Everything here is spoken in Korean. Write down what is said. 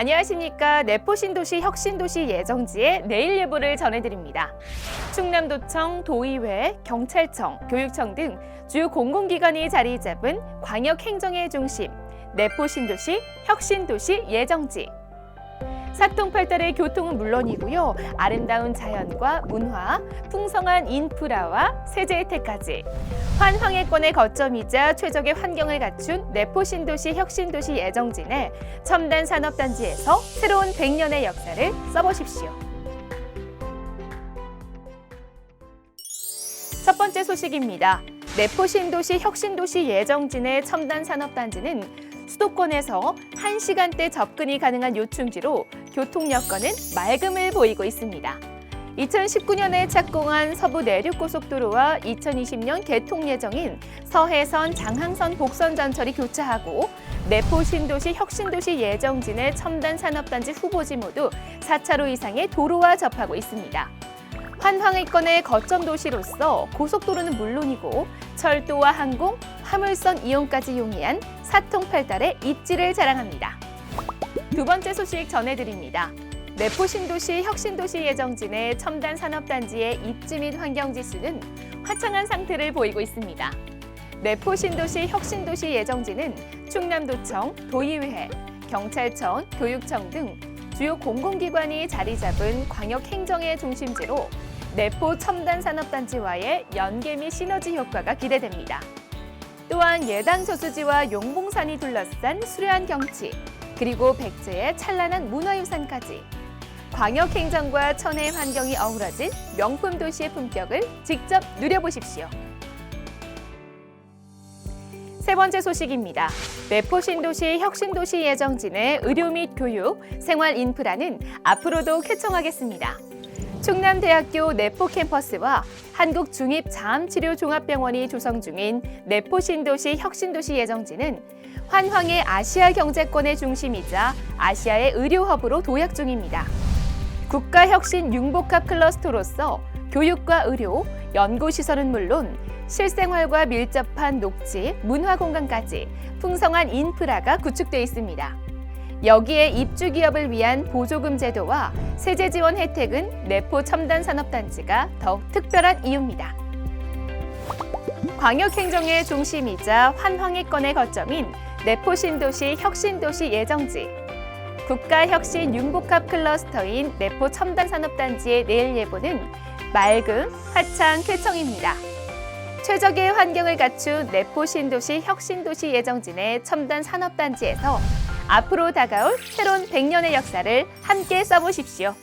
안녕하십니까. 내포신도시 혁신도시 예정지의 내일 예보를 전해드립니다. 충남도청, 도의회, 경찰청, 교육청 등 주요 공공기관이 자리 잡은 광역행정의 중심, 내포신도시 혁신도시 예정지. 사통팔달의 교통은 물론이고요. 아름다운 자연과 문화, 풍성한 인프라와 세제 혜택까지 환황해권의 거점이자 최적의 환경을 갖춘 내포 신도시 혁신도시 예정진의 첨단 산업단지에서 새로운 100년의 역사를 써보십시오. 첫 번째 소식입니다. 내포 신도시 혁신도시 예정진의 첨단 산업단지는 수도권에서 1시간대 접근이 가능한 요충지로 교통 여건은 맑음을 보이고 있습니다. 2019년에 착공한 서부 내륙고속도로와 2020년 개통 예정인 서해선 장항선 복선 전철이 교차하고 내포 신도시 혁신도시 예정진의 첨단 산업단지 후보지 모두 4차로 이상의 도로와 접하고 있습니다. 환황의권의 거점 도시로서 고속도로는 물론이고 철도와 항공, 화물선 이용까지 용이한 사통팔달의 입지를 자랑합니다. 두 번째 소식 전해드립니다. 내포 신도시 혁신도시 예정진의 첨단 산업단지의 입지 및 환경지수는 화창한 상태를 보이고 있습니다. 내포 신도시 혁신도시 예정지는 충남도청, 도의회, 경찰청, 교육청 등 주요 공공기관이 자리 잡은 광역행정의 중심지로 내포 첨단 산업단지와의 연계 및 시너지 효과가 기대됩니다. 또한 예당 저수지와 용봉산이 둘러싼 수려한 경치, 그리고 백제의 찬란한 문화유산까지 광역행정과 천혜의 환경이 어우러진 명품 도시의 품격을 직접 누려보십시오. 세 번째 소식입니다. 내포 신도시 혁신도시 예정진의 의료 및 교육, 생활 인프라는 앞으로도 쾌청하겠습니다. 충남대학교 내포 캠퍼스와 한국중입자암치료종합병원이 조성 중인 내포 신도시 혁신도시 예정지는 환황의 아시아 경제권의 중심이자 아시아의 의료 허브로 도약 중입니다. 국가혁신 융복합 클러스터로서 교육과 의료, 연구시설은 물론 실생활과 밀접한 녹지, 문화공간까지 풍성한 인프라가 구축돼 있습니다. 여기에 입주 기업을 위한 보조금 제도와 세제 지원 혜택은 내포 첨단 산업단지가 더욱 특별한 이유입니다. 광역행정의 중심이자 환황의권의 거점인 내포 신도시 혁신도시 예정지. 국가혁신 융복합 클러스터인 내포 첨단 산업단지의 내일 예보는 맑음, 화창, 쾌청입니다. 최적의 환경을 갖춘 내포 신도시 혁신도시 예정진의 첨단 산업단지에서 앞으로 다가올 새로운 100년의 역사를 함께 써보십시오.